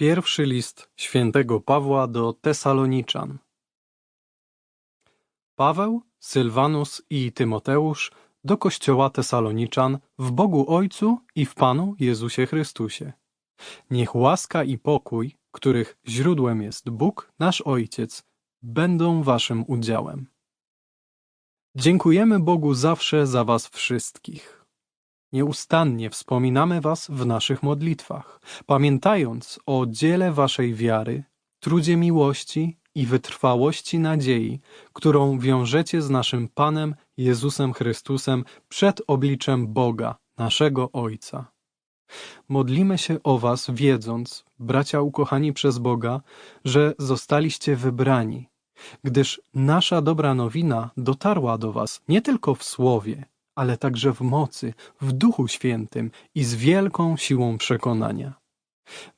Pierwszy list świętego Pawła do Tesaloniczan. Paweł, Sylwanus i Tymoteusz do kościoła Tesaloniczan w Bogu Ojcu i w Panu Jezusie Chrystusie. Niech łaska i pokój, których źródłem jest Bóg, nasz Ojciec, będą waszym udziałem. Dziękujemy Bogu zawsze za was wszystkich. Nieustannie wspominamy was w naszych modlitwach, pamiętając o dziele waszej wiary, trudzie miłości i wytrwałości nadziei, którą wiążecie z naszym Panem Jezusem Chrystusem przed obliczem Boga, naszego Ojca. Modlimy się o was, wiedząc, bracia ukochani przez Boga, że zostaliście wybrani, gdyż nasza dobra nowina dotarła do was nie tylko w słowie, ale także w mocy, w Duchu Świętym i z wielką siłą przekonania.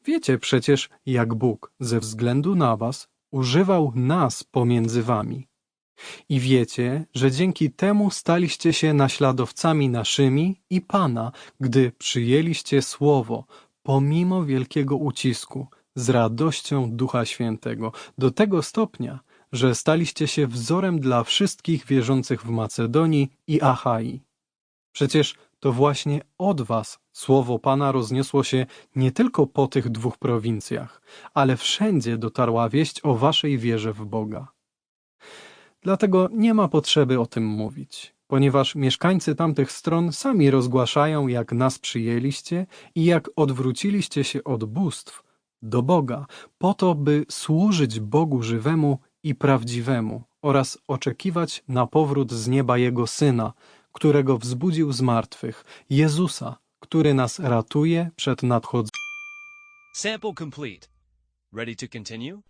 Wiecie przecież, jak Bóg ze względu na was używał nas pomiędzy wami. I wiecie, że dzięki temu staliście się naśladowcami naszymi i Pana, gdy przyjęliście słowo, pomimo wielkiego ucisku, z radością Ducha Świętego, do tego stopnia, że staliście się wzorem dla wszystkich wierzących w Macedonii i Achai. Przecież to właśnie od was słowo Pana rozniosło się nie tylko po tych dwóch prowincjach, ale wszędzie dotarła wieść o waszej wierze w Boga. Dlatego nie ma potrzeby o tym mówić, ponieważ mieszkańcy tamtych stron sami rozgłaszają, jak nas przyjęliście i jak odwróciliście się od bóstw do Boga, po to, by służyć Bogu żywemu i prawdziwemu oraz oczekiwać na powrót z nieba Jego Syna, którego wzbudził z martwych, Jezusa, który nas ratuje przed nadchodzącym Sample complete. Ready to continue?